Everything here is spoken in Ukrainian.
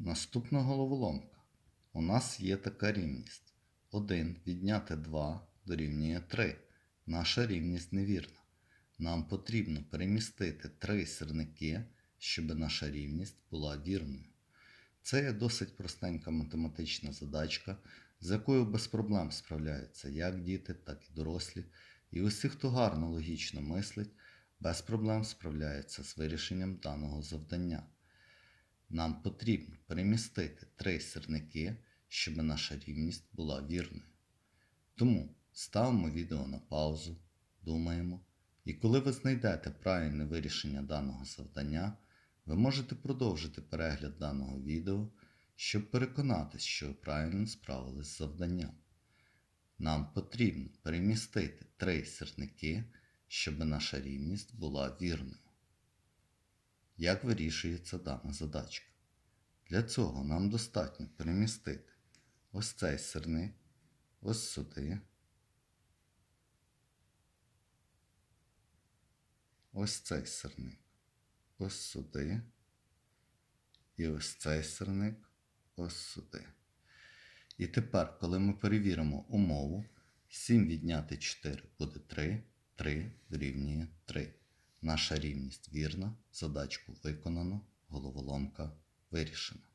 Наступна головоломка. У нас є така рівність. 1 відняти 2 дорівнює 3. Наша рівність невірна. Нам потрібно перемістити три сірники, щоб наша рівність була вірною. Це є досить простенька математична задачка, з якою без проблем справляються як діти, так і дорослі. І усі, хто гарно логічно мислить, без проблем справляється з вирішенням даного завдання. Нам потрібно перемістити три сірники, щоб наша рівність була вірною. Тому ставимо відео на паузу, думаємо, і коли ви знайдете правильне вирішення даного завдання, ви можете продовжити перегляд даного відео, щоб переконатись, що ви правильно справились з завданням. Нам потрібно перемістити три сірники, щоб наша рівність була вірною. Як вирішується дана задачка? Для цього нам достатньо перемістити ось цей сирник, ось сюди, ось цей сирник, ось сюди, і ось цей сирник, ось сюди. І тепер, коли ми перевіримо умову, 7 відняти 4 буде 3, 3 дорівнює 3. Наша рівність вірна, задачку виконано, головоломка вирішена.